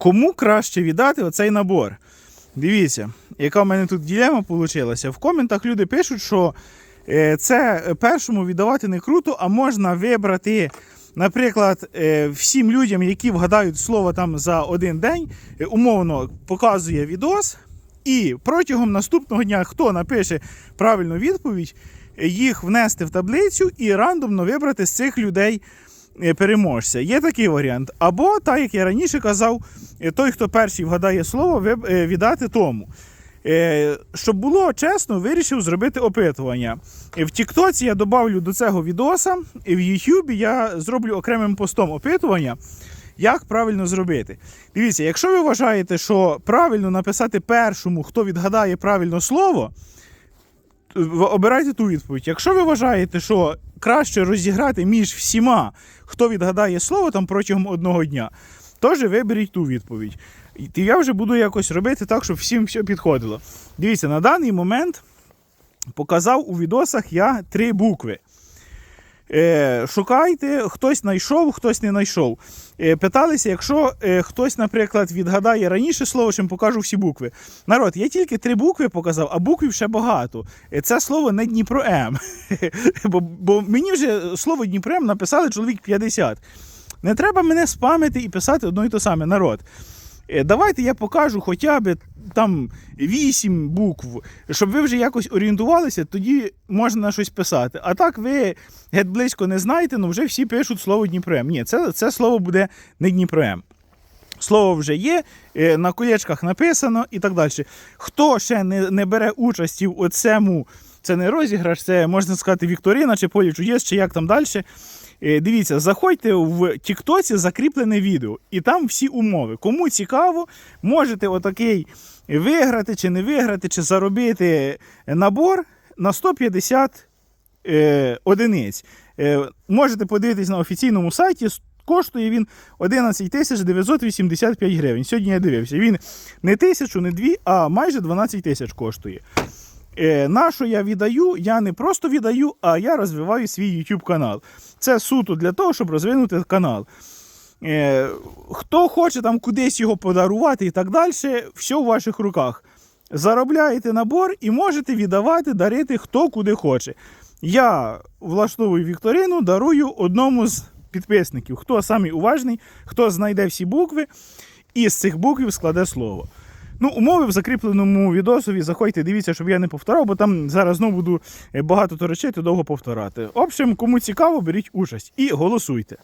Кому краще віддати оцей набор? Дивіться, яка в мене тут ділема вийшла. В коментах люди пишуть, що е, це першому віддавати не круто, а можна вибрати, наприклад, е, всім людям, які вгадають слово там за один день, е, умовно показує відос. І протягом наступного дня, хто напише правильну відповідь, їх внести в таблицю і рандомно вибрати з цих людей переможця. Є такий варіант. Або, так як я раніше казав, е, той, хто перший вгадає слово, е, віддати тому. Е, Щоб було чесно, вирішив зробити опитування. Е, В Тіктоці я додавлю до цього відоса, і в Ютубі я зроблю окремим постом опитування, як правильно зробити. Дивіться, якщо ви вважаєте, що правильно написати першому, хто відгадає правильно слово, обирайте ту відповідь. Якщо ви вважаєте, що краще розіграти між всіма, хто відгадає слово там протягом одного дня, теж виберіть ту відповідь. І я вже буду якось робити так, щоб всім все підходило. Дивіться, на даний момент показав у відосах я три букви. Е, шукайте, хтось знайшов, хтось не знайшов. Е, питалися, якщо е, хтось, наприклад, відгадає раніше слово, чим покажу всі букви. Народ, я тільки три букви показав, а буквів ще багато. Це слово не Дніпро М. бо, бо мені вже слово Дніпро М написали чоловік 50. Не треба мене спамити і писати одно і те саме, народ. Е, Давайте я покажу хоча б там 8 букв, щоб ви вже якось орієнтувалися, тоді можна на щось писати. А так ви геть близько не знаєте, ну вже всі пишуть слово Дніпром. Ні, це, це слово буде не Дніпром. Слово вже є, е, на колечках написано і так далі. Хто ще не, не бере участі в оцему, це не розіграш, це можна сказати Вікторина чи полі чудес, чи як там далі. Е, Дивіться, заходьте в Тіктоці закріплене відео, і там всі умови. Кому цікаво, можете отакий виграти чи не виграти, чи заробити набор на 150 е, одиниць. Е, можете подивитись на офіційному сайті. Коштує він 11 тисяч 985 гривень. Сьогодні я дивився. Він не тисячу, не дві, а майже 12 тисяч коштує. Е, на що я віддаю? Я не просто віддаю, а я розвиваю свій YouTube канал. Це суто для того, щоб розвинути канал. Е, хто хоче там кудись його подарувати і так далі, все в ваших руках. Заробляєте набор і можете віддавати, дарити хто куди хоче. Я влаштовую вікторину, дарую одному з підписників. Хто самий уважний, хто знайде всі букви і з цих букв складе слово. Ну, умови в закріпленому відосові. Заходьте, дивіться, щоб я не повторав, бо там зараз знову буду багато то речей, то довго повторати. В общем, кому цікаво, беріть участь і голосуйте.